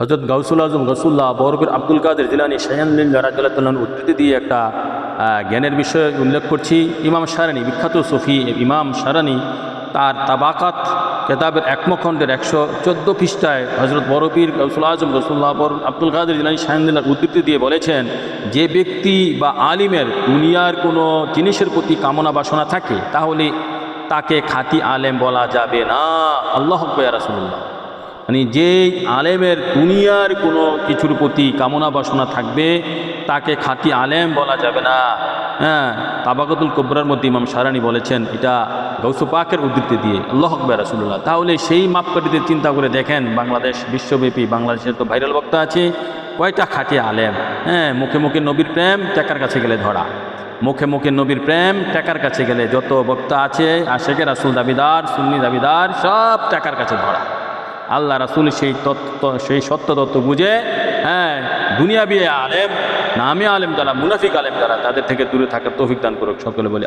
হজরত গাউসুল আজম গসুল্লাহ বরফির আব্দুল কাদের জিলানি শাহানুল্লাহ রাজুল্লাহ উদ্ধৃতি দিয়ে একটা জ্ঞানের বিষয়ে উল্লেখ করছি। ইমাম সারানি বিখ্যাত সফি ইমাম সারানি তার তাবাকাত কেতাবের একমখণ্ডের একশো চোদ্দ পৃষ্ঠায় হজরত বরফির গৌসুল আজম গসুল্লাহ বর আব্দুল কাদের জিলানি শাহানুল্লাহ উদ্ধৃতি দিয়ে বলেছেন, যে ব্যক্তি বা আলিমের দুনিয়ার কোনো জিনিসের প্রতি কামনা বাসনা থাকে, তাহলে তাকে খাতি আলেম বলা যাবে না। আল্লাহ রাসুল্লাহ মানে যে আলেমের দুনিয়ার কোনো কিছুর প্রতি কামনা বাসনা থাকবে, তাকে খাঁটি আলেম বলা যাবে না। হ্যাঁ তাবাকতুল কবরার মধ্যে ইমাম সারানি বলেছেন, এটা গৌসু পাকের উদ্ধৃতি দিয়ে, আল্লাহ আকবর রাসুল্লাহ তাহলে সেই মাপকাঠিতে চিন্তা করে দেখেন, বাংলাদেশ বিশ্বব্যাপী, বাংলাদেশের তো ভাইরাল বক্তা আছে, কয়টা খাঁটি আলেম? হ্যাঁ মুখে মুখে নবীর প্রেম, টাকার কাছে গেলে ধরা। মুখে মুখে নবীর প্রেম, টাকার কাছে গেলে যত বক্তা আছে আশেকে রাসুল, দাবিদার, সুন্নি দাবিদার, সব টাকার কাছে ধরা। আল্লাহ রাসুল সেই তত্ত্ব, সেই সত্য তত্ত্ব বুঝে হ্যাঁ দুনিয়া বিয়ে আলেম নামে আলেম যারা, মুনাফিক আলেম যারা, তাদের থেকে দূরে থাকার তৌফিক দান করুক, সকলে বলে